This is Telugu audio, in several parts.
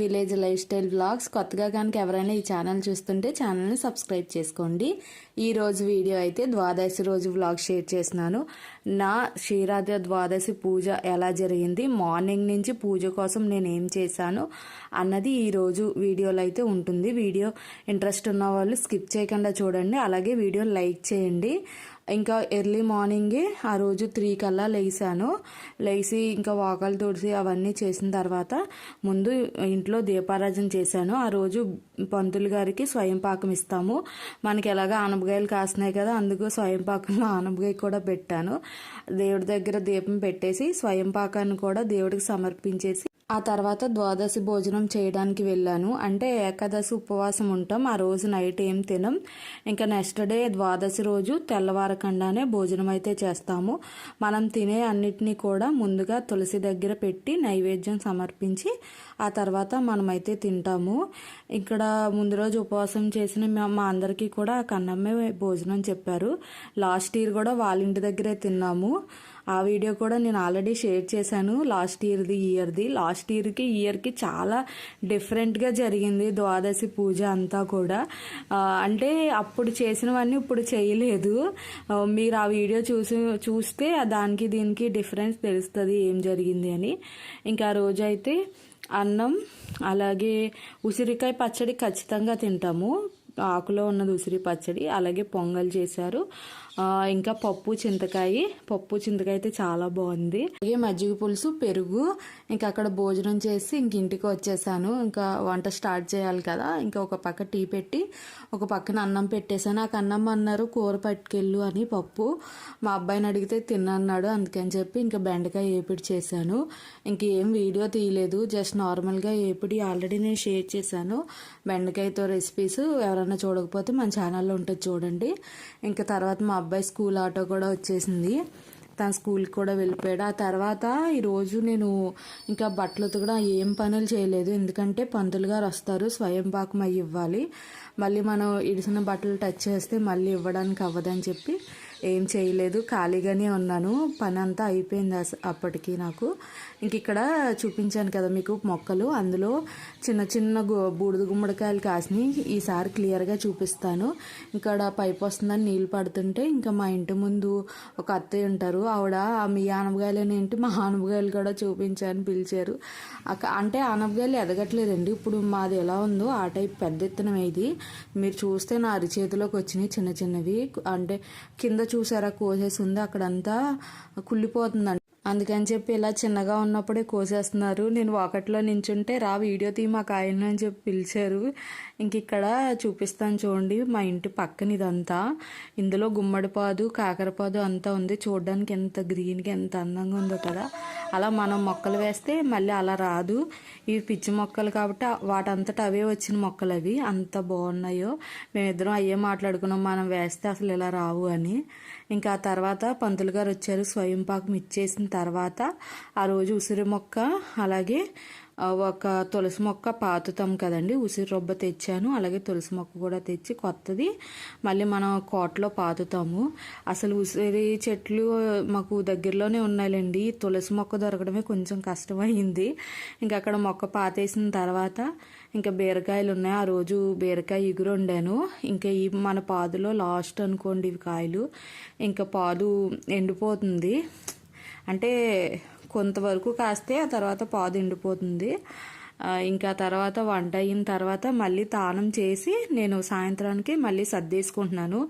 విలేజ్ లైఫ్ స్టైల్ బ్లాగ్స్ కొత్తగా కనుక ఎవరైనా ఈ ఛానల్ చూస్తుంటే ఛానల్ని సబ్స్క్రైబ్ చేసుకోండి. ఈ రోజు వీడియో అయితే ద్వాదశి రోజు బ్లాగ్ షేర్ చేస్తున్నాను. నా క్షీరాద్రి ద్వాదశి పూజ ఎలా జరిగింది? మార్నింగ్ నుంచి పూజ కోసం నేను ఏం చేశాను అన్నది ఈరోజు వీడియోలో అయితే ఉంటుంది. వీడియో ఇంట్రెస్ట్ ఉన్న వాళ్ళు స్కిప్ చేయకుండా చూడండి. అలాగే వీడియో లైక్ చేయండి. ఇంకా ఎర్లీ మార్నింగే ఆ రోజు త్రీ కల్లా లేసాను. లేచి ఇంకా వాకలు తుడిసి అవన్నీ చేసిన తర్వాత ముందు ఇంట్లో దీపారాజన చేశాను. ఆ రోజు పంతులు గారికి స్వయం పాకం ఇస్తాము. మనకి ఎలాగ ఆనపకాయలు కాస్తున్నాయి కదా అందుకు స్వయం పాకంలో ఆనపకాయ కూడా పెట్టాను. దేవుడి దగ్గర దీపం పెట్టేసి స్వయం పాకాన్ని కూడా దేవుడికి సమర్పించేసి ఆ తర్వాత ద్వాదశి భోజనం చేయడానికి వెళ్ళాను. అంటే ఏకాదశి ఉపవాసం ఉంటాం. ఆ రోజు నైట్ ఏం తినం. ఇంకా నెక్స్ట్ డే ద్వాదశి రోజు తెల్లవారకుండానే భోజనం అయితే చేస్తాము. మనం తినే అన్నిటినీ కూడా ముందుగా తులసి దగ్గర పెట్టి నైవేద్యం సమర్పించి ఆ తర్వాత మనమైతే తింటాము. ఇక్కడ ముందు రోజు ఉపవాసం చేసిన మా- మా అందరికీ కూడా కన్నమ్మే భోజనం చెప్పారు. లాస్ట్ ఇయర్ కూడా వాళ్ళ ఇంటి దగ్గరే తిన్నాము. ఆ వీడియో కూడా నేను ఆల్రెడీ షేర్ చేశాను. లాస్ట్ ఇయర్ది ఇయర్ది. లాస్ట్ ఇయర్కి ఇయర్కి చాలా డిఫరెంట్గా జరిగింది ద్వాదశి పూజ అంతా కూడా. అంటే అప్పుడు చేసినవన్నీ ఇప్పుడు చేయలేదు. మీరు ఆ వీడియో చూసి చూస్తే దానికి దీనికి డిఫరెన్స్ తెలుస్తుంది ఏం జరిగింది అని. ఇంకా ఆ రోజు అయితే అన్నం అలాగే ఉసిరికాయ పచ్చడి ఖచ్చితంగా తింటాము. ఆకులో ఉన్నది ఉసిరి పచ్చడి అలాగే పొంగల్ చేశారు. ఇంకా పప్పు చింతకాయ. పప్పు చింతకాయ అయితే చాలా బాగుంది. అలాగే మజ్జిగ పులుసు పెరుగు ఇంకా అక్కడ భోజనం చేసి ఇంక ఇంటికి వచ్చేసాను. ఇంకా వంట స్టార్ట్ చేయాలి కదా. ఇంకా ఒక పక్క టీ పెట్టి ఒక పక్కన అన్నం పెట్టేశాను. నాకు అన్నం అన్నారు కూర పట్టుకెళ్ళు అని పప్పు. మా అబ్బాయిని అడిగితే తిన్నన్నాడు అందుకని చెప్పి ఇంకా బెండకాయ ఏపిడి చేశాను. ఇంక ఏం వీడియో తీయలేదు. జస్ట్ నార్మల్గా ఏపిడి ఆల్రెడీ నేను షేర్ చేశాను. బెండకాయతో రెసిపీస్ ఎవరైనా చూడకపోతే మన ఛానల్లో ఉంటుంది చూడండి. ఇంకా తర్వాత మా అబ్బాయి స్కూల్ ఆటో కూడా వచ్చేసింది. తన స్కూల్కి కూడా వెళ్ళిపోయాడు. ఆ తర్వాత ఈరోజు నేను ఇంకా బట్టలు ఉతకడం ఏం పనులు చేయలేదు. ఎందుకంటే పంతులు గారు వస్తారు స్వయం పాకం అయ్యి ఇవ్వాలి. మళ్ళీ మనం ఇడిసిన బట్టలు టచ్ చేస్తే మళ్ళీ ఇవ్వడానికి అవ్వదని చెప్పి ఏం చేయలేదు ఖాళీగానే ఉన్నాను. పని అంతా అయిపోయింది అప్పటికి నాకు. ఇంక ఇక్కడ చూపించాను కదా మీకు మొక్కలు. అందులో చిన్న చిన్న బూడిద గుమ్మడికాయలు కాసినాయి. ఈసారి క్లియర్గా చూపిస్తాను. ఇక్కడ పైప్ వస్తుందని నీళ్ళు పడుతుంటే ఇంకా మా ఇంటి ముందు ఒక అత్తయ్య ఉంటారు. ఆవిడ మీ ఆనపకాయలు ఏంటి మా ఆనపకాయలు కూడా చూపించాను పిలిచారు. అంటే ఆనపకాయలు ఎదగట్లేదండి. ఇప్పుడు మాది ఎలా ఉందో ఆ టైప్ పెద్ద ఎత్తున ఇది. మీరు చూస్తే నా అరిచేతిలోకి వచ్చినాయి చిన్న చిన్నవి. అంటే కింద చూసారా? కోసేసి ఉంది అక్కడంతా కుళ్ళిపోతుందండి. అందుకని చెప్పి ఇలా చిన్నగా ఉన్నప్పుడే కోసేస్తున్నారు. నేను వాకట్లో నించుంటే రా వీడియో తీ మాకు ఆయన అని చెప్పి పిలిచారు. ఇంక ఇక్కడ చూపిస్తాను చూడండి మా ఇంటి పక్కన ఇదంతా. ఇందులో గుమ్మడిపాదు కాకరపాదు అంతా ఉంది. చూడడానికి ఎంత గ్రీన్గా ఎంత అందంగా ఉందో కదా. అలా మనం మొక్కలు వేస్తే మళ్ళీ అలా రాదు. ఇవి పిచ్చి మొక్కలు కాబట్టి వాటంతట అవే వచ్చిన మొక్కలు అవి. అంత బాగున్నాయో. మేమిద్దరం అయ్యే మాట్లాడుకున్నాం మనం వేస్తే అసలు ఇలా రావు అని. ఇంకా ఆ తర్వాత పంతులు గారు వచ్చారు స్వయం పాకం ఇచ్చేసిన తర్వాత ఆ రోజు ఉసిరి మొక్క అలాగే ఒక తులసి మొక్క పాతుతాం కదండి. ఉసిరి రొబ్బ తెచ్చాను. అలాగే తులసి మొక్క కూడా తెచ్చి కొత్తది. మళ్ళీ మనం కోటలో పాతుతాము. అసలు ఉసిరి చెట్లు మాకు దగ్గరలోనే ఉన్నాయండి తులసి మొక్క దొరకడమే కొంచెం కష్టమైంది. ఇంకా అక్కడ మొక్క పాతేసిన తర్వాత ఇంకా బీరకాయలు ఉన్నాయి. ఆ రోజు బీరకాయ ఇగురు వండాను. ఇంకా ఈ మన పాదులో లాస్ట్ అనుకోండి ఇవి కాయలు. ఇంకా పాదు ఎండిపోతుంది. అంటే కొంతవరకు కాస్తే ఆ తర్వాత పాదు ఎండిపోతుంది. ఇంకా తర్వాత వంట అయిన తర్వాత మళ్ళీ తానం చేసి నేను సాయంత్రానికి మళ్ళీ సర్దేసుకుంటున్నాను.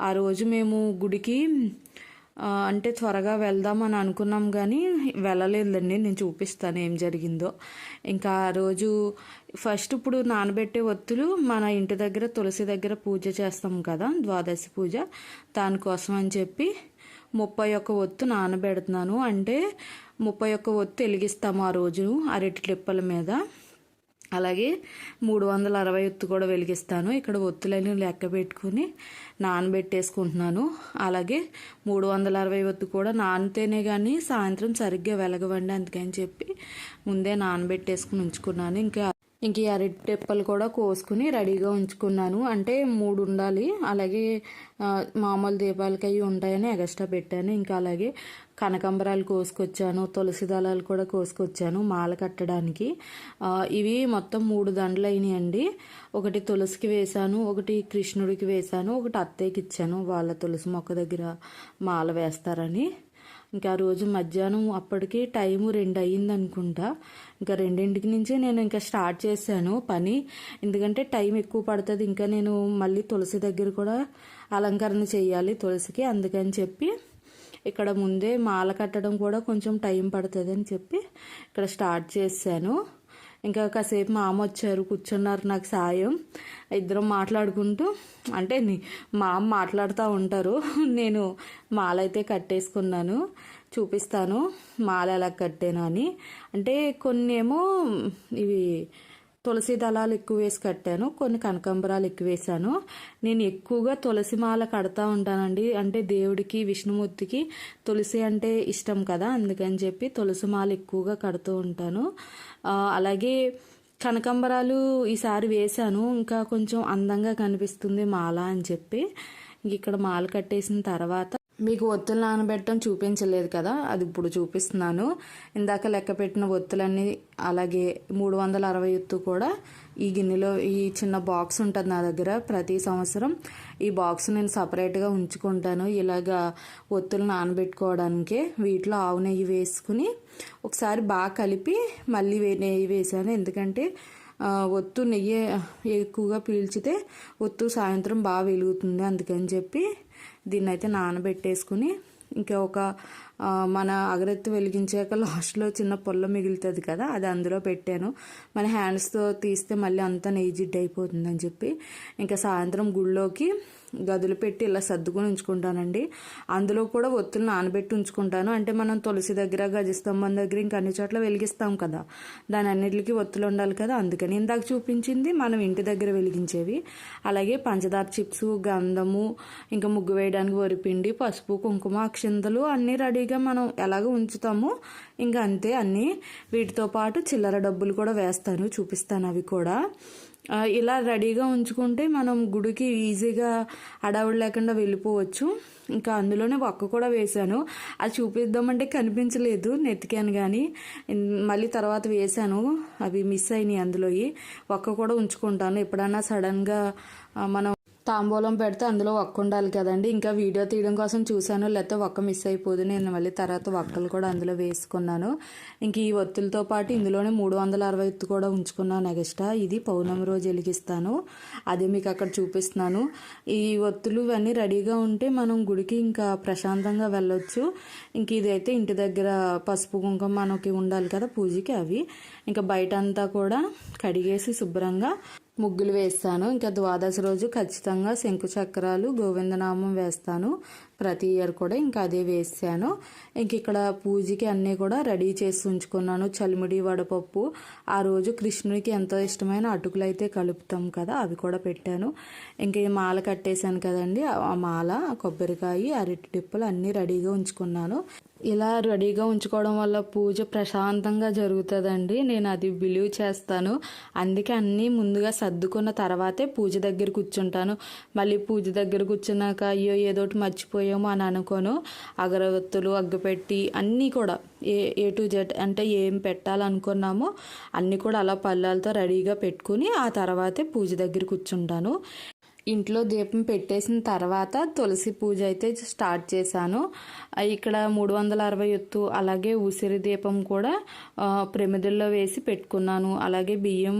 ఆ రోజు మేము గుడికి అంటే త్వరగా వెళ్దామని అనుకున్నాం కానీ వెళ్ళలేదండి. నేను చూపిస్తాను ఏం జరిగిందో. ఇంకా ఆ రోజు ఫస్ట్ ఇప్పుడు నానబెట్టే ఒత్తులు మన ఇంటి దగ్గర తులసి దగ్గర పూజ చేస్తాం కదా ద్వాదశి పూజ. దానికోసం అని చెప్పి ముప్పై ఒక్క ఒత్తు నానబెడుతున్నాను. అంటే ముప్పై ఒక్క ఒత్తు వెలిగిస్తాము ఆ రోజు అరటి ట్రిప్పల మీద. అలాగే మూడు వందల అరవై ఒత్తు కూడా వెలిగిస్తాను. ఇక్కడ ఒత్తులని లెక్క పెట్టుకుని నానబెట్టేసుకుంటున్నాను. అలాగే మూడు వందల అరవై ఒత్తు కూడా నానితేనే కానీ సాయంత్రం సరిగ్గా వెలగవండి అందుకని చెప్పి ముందే నానబెట్టేసుకుని ఉంచుకున్నాను. ఇంకా ఇంక ఈ కూడా కోసుకుని రెడీగా ఉంచుకున్నాను. అంటే మూడు ఉండాలి. అలాగే మామూలు దీపాలకి అవి ఉంటాయని ఎగస్ట్రా పెట్టాను. ఇంకా అలాగే కనకాంబరాలు కోసుకొచ్చాను. తులసి దళాలు కూడా కోసుకొచ్చాను మాల కట్టడానికి. ఇవి మొత్తం మూడు దండలు అయినాయండి. ఒకటి తులసికి వేశాను ఒకటి కృష్ణుడికి వేశాను ఒకటి అత్తయ్యకి ఇచ్చాను. వాళ్ళ తులసి మొక్క దగ్గర మాల వేస్తారని. ఇంకా ఆ రోజు మధ్యాహ్నం అప్పటికి టైము రెండు అయ్యింది అనుకుంటా ఇంకా రెండింటికి నుంచి నేను ఇంకా స్టార్ట్ చేశాను పని. ఎందుకంటే టైం ఎక్కువ పడుతుంది. ఇంకా నేను మళ్ళీ తులసి దగ్గర కూడా అలంకరణ చేయాలి తులసికి అందుకని చెప్పి ఇక్కడ ముందే మాల కట్టడం కూడా కొంచెం టైం పడుతుంది అని చెప్పి ఇక్కడ స్టార్ట్ చేశాను. ఇంకా కాసేపు మా అమ్మ వచ్చారు కూర్చున్నారు నాకు సాయం. ఇద్దరం మాట్లాడుకుంటూ అంటే మా అమ్మ మాట్లాడుతూ ఉంటారు. నేను మాల అయితే కట్టేసుకున్నాను చూపిస్తాను. మాల ఎలా కట్టాను అని. అంటే కొన్ని ఏమో ఇవి తులసి దళాలు ఎక్కువ వేసి కట్టాను కొన్ని కనకాంబరాలు ఎక్కువ వేసాను నేను ఎక్కువగా తులసి మాల కడతా ఉంటానండి. అంటే దేవుడికి విష్ణుమూర్తికి తులసి అంటే ఇష్టం కదా అందుకని చెప్పి తులసి మాల ఎక్కువగా కడుతూ ఉంటాను. అలాగే కనకాంబరాలు ఈసారి వేశాను ఇంకా కొంచెం అందంగా కనిపిస్తుంది మాల అని చెప్పి. ఇక్కడ మాల కట్టేసిన తర్వాత మీకు ఒత్తులు నానబెట్టడం చూపించలేదు కదా అది ఇప్పుడు చూపిస్తున్నాను. ఇందాక లెక్క పెట్టిన ఒత్తులన్నీ అలాగే మూడు వందల అరవై ఒత్తు కూడా ఈ గిన్నెలో ఈ చిన్న బాక్స్ ఉంటుంది నా దగ్గర ప్రతి సంవత్సరం. ఈ బాక్స్ నేను సపరేట్గా ఉంచుకుంటాను. ఇలాగా ఒత్తులు నానబెట్టుకోవడానికి వీటిలో ఆవు నెయ్యి వేసుకుని ఒకసారి బాగా కలిపి మళ్ళీ నెయ్యి వేసాను ఎందుకంటే ఒత్తు నెయ్యి ఎక్కువగా పీల్చితే ఒత్తు సాయంత్రం బాగా వెలుగుతుంది అందుకని చెప్పి దీన్ని అయితే నానబెట్టేసుకుని ఇంకా ఒక మన అగరత్తి వెలిగించాక లాస్ట్లో చిన్న పొల్ల మిగులుతుంది కదా అది అందులో పెట్టాను. మన హ్యాండ్స్తో తీస్తే మళ్ళీ అంతా నెయ్యి జిడ్డు అయిపోతుందని చెప్పి. ఇంకా సాయంత్రం గుళ్ళోకి గదులు పెట్టి ఇలా సర్దుకుని ఉంచుకుంటానండి. అందులో కూడా ఒత్తులు నానబెట్టి ఉంచుకుంటాను. అంటే మనం తులసి దగ్గర గజస్తంభం దగ్గర ఇంకా అన్ని చోట్ల వెలిగిస్తాం కదా. దాని అన్నిటికీ ఒత్తులు ఉండాలి కదా. అందుకని ఇందాక చూపించింది మనం ఇంటి దగ్గర వెలిగించేవి. అలాగే పంచదార చిప్స్ గంధము ఇంకా ముగ్గు వేయడానికి వరిపిండి పసుపు కుంకుమ అక్షింతలు అన్నీ రెడీగా మనం ఎలాగ ఉంచుతామో ఇంకా అంతే అన్నీ. వీటితో పాటు చిల్లర డబ్బులు కూడా వేస్తాను చూపిస్తాను అవి కూడా. ఇలా రెడీగా ఉంచుకుంటే మనం గుడికి ఈజీగా అడవుడు లేకుండా వెళ్ళిపోవచ్చు. ఇంకా అందులోనే ఒక్క కూడా వేశాను. అది చూపిద్దామంటే కనిపించలేదు నెతికాను కానీ మళ్ళీ తర్వాత వేశాను. అవి మిస్ అయినాయి అందులోవి ఒక్క కూడా ఉంచుకుంటాను. ఎప్పుడన్నా సడన్గా మనం తాంబూలం పెడితే అందులో ఒక్క ఉండాలి కదండి. ఇంకా వీడియో తీయడం కోసం చూశాను లేకపోతే ఒక్క మిస్ అయిపోదు. నేను మళ్ళీ తర్వాత ఒక్కలు కూడా అందులో వేసుకున్నాను. ఇంక ఈ ఒత్తులతో పాటు ఇందులోనే మూడు వందల అరవై ఒత్తు కూడా ఉంచుకున్నాను ఎగస్ట్రా. ఇది పౌర్ణమి రోజు వెలిగిస్తాను. అదే మీకు అక్కడ చూపిస్తున్నాను. ఈ ఒత్తులు ఇవన్నీ రెడీగా ఉంటే మనం గుడికి ఇంకా ప్రశాంతంగా వెళ్ళొచ్చు. ఇంక ఇదైతే ఇంటి దగ్గర పసుపు కుంకుమ మనకి ఉండాలి కదా పూజకి అవి. ఇంకా బయట అంతా కూడా కడిగేసి శుభ్రంగా ముగ్గులు వేస్తాను. ఇంకా ద్వాదశి రోజు ఖచ్చితంగా శంకు చక్రాలు గోవిందనామం వేస్తాను. ప్రతి ఇయర్ కూడా ఇంకా అదే వేసాను. ఇంక ఇక్కడ పూజకి అన్నీ కూడా రెడీ చేసి ఉంచుకున్నాను. చలిమిడి వడపప్పు ఆ రోజు కృష్ణుడికి ఎంతో ఇష్టమైన అటుకులు అయితే కలుపుతాం కదా అవి కూడా పెట్టాను. ఇంకా ఈ మాల కట్టేశాను కదండి ఆ మాల కొబ్బరికాయ అరటి టిప్పులు అన్నీ రెడీగా ఉంచుకున్నాను. ఇలా రెడీగా ఉంచుకోవడం వల్ల పూజ ప్రశాంతంగా జరుగుతుందండి. నేను అది బిలీవ్ చేస్తాను. అందుకే అన్నీ ముందుగా సర్దుకున్న తర్వాతే పూజ దగ్గర కూర్చుంటాను. మళ్ళీ పూజ దగ్గర కూర్చున్నాక అయ్యో ఏదోటి మర్చిపోయాము అని అనుకోను. అగరవత్తులు అగ్గిపెట్టి అన్నీ కూడా ఏ ఏ టు జెడ్ అంటే ఏం పెట్టాలనుకున్నామో అన్నీ కూడా అలా పళ్ళాలతో రెడీగా పెట్టుకుని ఆ తర్వాతే పూజ దగ్గర కూర్చుంటాను. ఇంట్లో దీపం పెట్టేసిన తర్వాత తులసి పూజ అయితే స్టార్ట్ చేశాను. ఇక్కడ మూడు వందల అరవై ఎత్తు అలాగే ఉసిరి దీపం కూడా ప్రమిదల్లో వేసి పెట్టుకున్నాను. అలాగే బియ్యం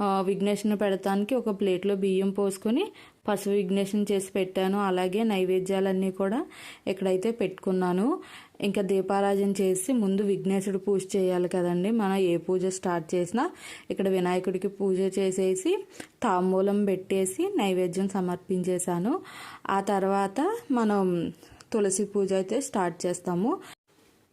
ఆ, విఘ్నేశ్వరుని పెడతానికి ఒక ప్లేట్లో బియ్యం పోసుకొని పసుపు విఘ్నేశం చేసి పెట్టాను. అలాగే నైవేద్యాలన్నీ కూడా ఇక్కడైతే పెట్టుకున్నాను ఇంకా దీపారాజన చేసి ముందు విఘ్నేశుడు పూజ చేయాలి కదండి. మనం ఏ పూజ స్టార్ట్ చేసినా ఇక్కడ వినాయకుడికి పూజ చేసేసి తాంబూలం పెట్టేసి నైవేద్యం సమర్పించేశాను. ఆ తర్వాత మనం తులసి పూజ అయితే స్టార్ట్ చేస్తాము.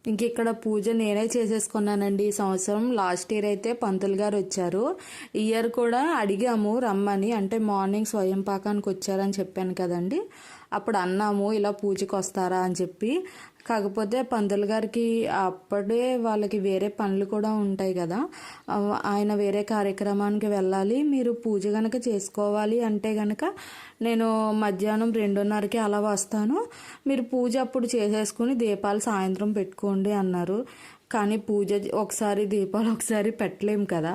ఇంక ఇక్కడ పూజ నేనే చేసేసుకున్నానండి. ఈ సంవత్సరం లాస్ట్ ఇయర్ అయితే పంతులు గారు వచ్చారు. ఇయర్ కూడా అడిగాము రమ్మని. అంటే మార్నింగ్ స్వయం పాకానికి వచ్చారని చెప్పాను కదండి. అప్పుడు అన్నాము ఇలా పూజకు వస్తారా అని చెప్పి. కాకపోతే పంతులు గారికి అప్పుడే వాళ్ళకి వేరే పనులు కూడా ఉంటాయి కదా. ఆయన వేరే కార్యక్రమానికి వెళ్ళాలి మీరు పూజ గనక చేసుకోవాలి అంటే గనక నేను మధ్యాహ్నం రెండున్నరకి అలా వస్తాను. మీరు పూజ అప్పుడు చేసేసుకుని దీపాలు సాయంత్రం పెట్టుకోండి అన్నారు. కానీ పూజ ఒకసారి దీపాలు ఒకసారి పెట్టలేం కదా.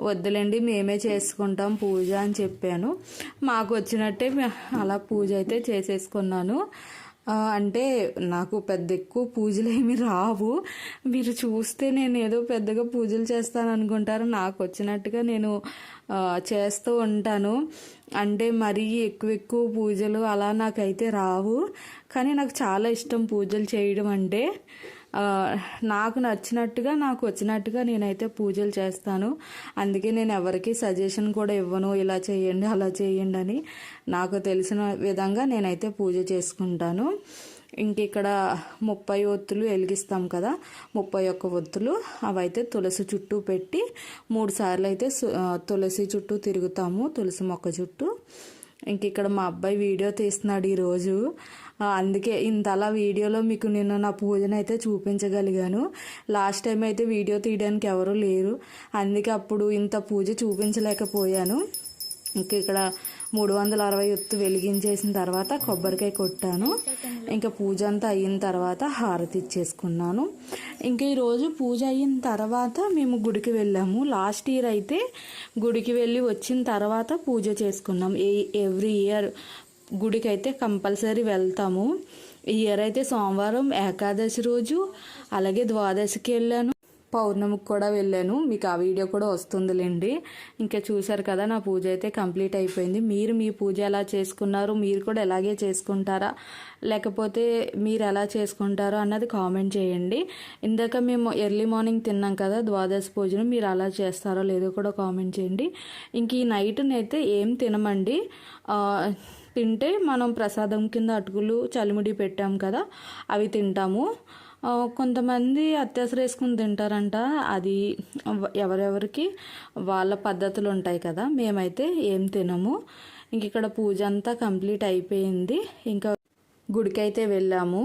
వద్దులేండి మేమే చేసుకుంటాం పూజ అని చెప్పాను. మాకు వచ్చినట్టే అలా పూజ అయితే చేసేసుకున్నాను. అంటే నాకు పెద్ద ఎక్కువ పూజలు ఏమి రావు. మీరు చూస్తే నేను ఏదో పెద్దగా పూజలు చేస్తాను అనుకుంటారు నాకు వచ్చినట్టుగా నేను చేస్తూ ఉంటాను. అంటే మరీ ఎక్కువ ఎక్కువ పూజలు అలా నాకైతే రావు. కానీ నాకు చాలా ఇష్టం పూజలు చేయడం అంటే. నాకు నచ్చినట్టుగా నాకు వచ్చినట్టుగా నేనైతే పూజలు చేస్తాను. అందుకే నేను ఎవరికి సజెషన్ కూడా ఇవ్వను ఇలా చేయండి అలా చేయండి అని నాకు తెలిసిన విధంగా నేనైతే పూజ చేసుకుంటాను. ఇంకిక్కడ ముప్పై ఒత్తులు వెలిగిస్తాం కదా ముప్పై ఒక్క ఒత్తులు. అవైతే తులసి చుట్టూ పెట్టి మూడు సార్లు అయితే సు- తులసి చుట్టూ తిరుగుతాము తులసి మొక్క చుట్టూ. ఇంక ఇక్కడ మా అబ్బాయి వీడియో తీస్తున్నాడు ఈరోజు. అందుకే ఇంతలా వీడియోలో మీకు నేను నా పూజను అయితే చూపించగలిగాను. లాస్ట్ టైం అయితే వీడియో తీయడానికి ఎవరూ లేరు. అందుకే అప్పుడు ఇంత పూజ చూపించలేకపోయాను. ఇంక ఇక్కడ మూడు వందల అరవై ఒత్తు వెలిగించేసిన తర్వాత కొబ్బరికాయ కొట్టాను. ఇంకా పూజ అంతా అయిన తర్వాత హారతి ఇచ్చేసుకున్నాను. ఇంకా ఈరోజు పూజ అయిన తర్వాత మేము గుడికి వెళ్ళాము. లాస్ట్ ఇయర్ అయితే గుడికి వెళ్ళి వచ్చిన తర్వాత పూజ చేసుకున్నాం. ఏ ఎవ్రీ ఇయర్ గుడికి అయితే కంపల్సరీ వెళ్తాము. ఈ ఇయర్ అయితే సోమవారం ఏకాదశి రోజు అలాగే ద్వాదశికి వెళ్ళాను. పౌర్ణమికి కూడా వెళ్ళాను. మీకు ఆ వీడియో కూడా వస్తుందిలేండి. ఇంకా చూశారు కదా నా పూజ అయితే కంప్లీట్ అయిపోయింది. మీరు మీ పూజ ఎలా చేసుకున్నారు? మీరు కూడా ఎలాగే చేసుకుంటారా? లేకపోతే మీరు ఎలా చేసుకుంటారో అన్నది కామెంట్ చేయండి. ఇందాక మేము ఎర్లీ మార్నింగ్ తిన్నాం కదా ద్వాదశి పూజను. మీరు అలా చేస్తారో లేదో కూడా కామెంట్ చేయండి. ఇంక ఈ నైట్నైతే ఏం తినమండి. తింటే మనం ప్రసాదం కింద అటుకులు చలిముడి పెట్టాం కదా అవి తింటాము. కొంతమంది అత్యవసర వేసుకుని తింటారంట. అది ఎవరెవరికి వాళ్ళ పద్ధతులు ఉంటాయి కదా మేమైతే ఏం తినము. ఇంక ఇక్కడ పూజ అంతా కంప్లీట్ అయిపోయింది. ఇంకా గుడికైతే వెళ్ళాము.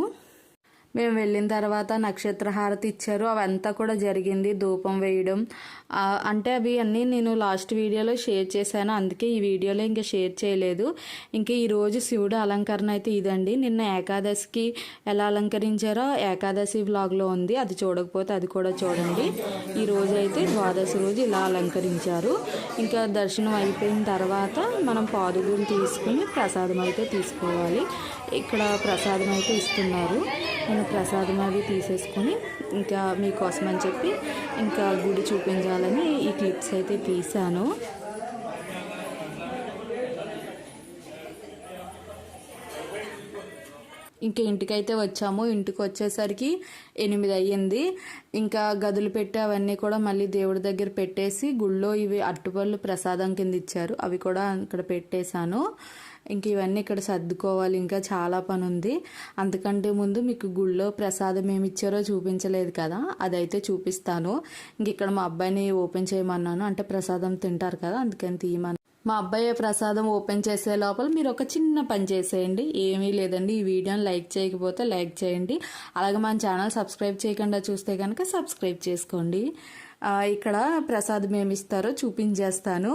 మేము వెళ్ళిన తర్వాత నక్షత్ర హారతి ఇచ్చారు. అవంతా కూడా జరిగింది. ధూపం వేయడం. అంటే అవి అన్నీ నేను లాస్ట్ వీడియోలో షేర్ చేశాను. అందుకే ఈ వీడియోలో ఇంకా షేర్ చేయలేదు. ఇంకా ఈరోజు శివుడు అలంకరణ అయితే ఇదండి. నిన్న ఏకాదశికి ఎలా అలంకరించారో ఏకాదశి బ్లాగ్లో ఉంది. అది చూడకపోతే అది కూడా చూడండి. ఈ అయితే ద్వాదశి రోజు ఇలా అలంకరించారు. ఇంకా దర్శనం అయిపోయిన తర్వాత మనం పాదుగులు తీసుకుని ప్రసాదం అయితే తీసుకోవాలి. ఇక్కడ ప్రసాదం అయితే ఇస్తున్నారు. నేను ప్రసాదం అవి తీసేసుకొని ఇంకా మీకోసం అని చెప్పి ఇంకా గుడి చూపించాలని ఈ క్లిప్స్ అయితే తీశాను. ఇంకా ఇంటికైతే వచ్చాము. ఇంటికి వచ్చేసరికి ఎనిమిది అయ్యింది. ఇంకా గదులు పెట్టి అవన్నీ కూడా మళ్ళీ దేవుడి దగ్గర పెట్టేసి గుళ్ళో ఇవి అట్టుపళ్ళు ప్రసాదం కింద ఇచ్చారు. అవి కూడా ఇక్కడ పెట్టేశాను. ఇంక ఇవన్నీ ఇక్కడ సర్దుకోవాలి. ఇంకా చాలా పని ఉంది అంతకంటే ముందు మీకు గుళ్ళో ప్రసాదం ఏమి ఇచ్చారో చూపించలేదు కదా. అదైతే చూపిస్తాను. ఇంక ఇక్కడ మా అబ్బాయిని ఓపెన్ చేయమన్నాను. అంటే ప్రసాదం తింటారు కదా అందుకని తీయమని మా అబ్బాయి ప్రసాదం ఓపెన్ చేసే లోపల మీరు ఒక చిన్న పని చేసేయండి. ఏమీ లేదండి. ఈ వీడియోని లైక్ చేయకపోతే లైక్ చేయండి. అలాగే మన ఛానల్ సబ్స్క్రైబ్ చేయకుండా చూస్తే కనుక సబ్స్క్రైబ్ చేసుకోండి. ఇక్కడ ప్రసాదం ఏమి ఇస్తారో చూపించేస్తాను.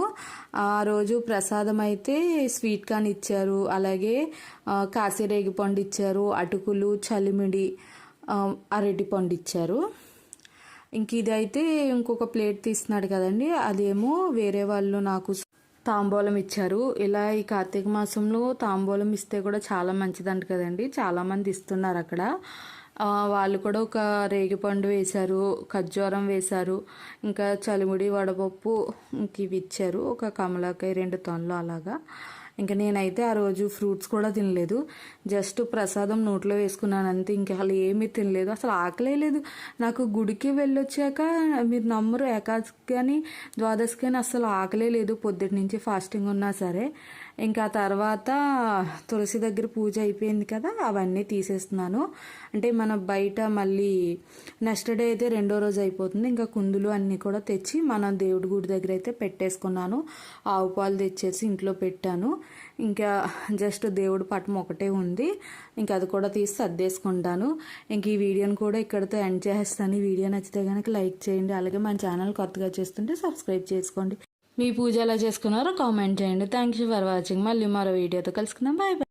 ఆ రోజు ప్రసాదం అయితే స్వీట్ కార్న్ ఇచ్చారు. అలాగే కాసిరేగి కాశీరేగి పండు ఇచ్చారు అటుకులు చలిమిడి అరటి పండు ఇచ్చారు. ఇంక ఇదైతే ఇంకొక ప్లేట్ తీస్తున్నాడు కదండి. అదేమో వేరే వాళ్ళు నాకు తాంబూలం ఇచ్చారు. ఇలా ఈ కార్తీక మాసంలో తాంబూలం ఇస్తే కూడా చాలా మంచిదంట కదండి. చాలామంది ఇస్తున్నారు అక్కడ. వాళ్ళు కూడా ఒక రేగిపండు వేశారు ఖర్జూరం వేశారు ఇంకా చలిముడి వడపప్పు ఇంక ఇవి ఇచ్చారు ఒక కమలాకాయ రెండు తొనలు అలాగా. ఇంకా నేనైతే ఆ రోజు ఫ్రూట్స్ కూడా తినలేదు. జస్ట్ ప్రసాదం నోట్లో వేసుకున్నాను అంతే ఇంకా అసలు ఏమీ తినలేదు. అసలు ఆకలే లేదు. నాకు గుడికి వెళ్ళొచ్చాక మీరు నమ్మరు ఏకాదశి కానీ ద్వాదశి కానీ అసలు ఆకలే లేదు. పొద్దుటి నుంచి ఫాస్టింగ్ ఉన్నా సరే. ఇంకా తర్వాత తులసి దగ్గర పూజ అయిపోయింది కదా అవన్నీ తీసేస్తున్నాను. అంటే మన బయట మళ్ళీ నెక్స్ట్ డే అయితే రెండో రోజు అయిపోతుంది. ఇంకా కుందులు అన్నీ కూడా తెచ్చి మన దేవుడి గుడి దగ్గర అయితే పెట్టేసుకున్నాను. ఆవు పాలు తెచ్చేసి ఇంట్లో పెట్టాను. ఇంకా జస్ట్ దేవుడి పటం ఒకటే ఉంది. ఇంకా అది కూడా తీసి సర్దేసుకుంటాను. ఇంక ఈ వీడియోని కూడా ఇక్కడితో ఎండ్ చేస్తాను. ఈ వీడియో నచ్చితే కనుక లైక్ చేయండి. అలాగే మన ఛానల్ కొత్తగా చేస్తుంటే సబ్స్క్రైబ్ చేసుకోండి. మీ పూజ ఎలా చేసుకున్నారో కామెంట్ చేయండి. థ్యాంక్ ఫర్ వాచింగ్ మళ్ళీ మరో వీడియోతో కలుసుకుందాం. Bye bye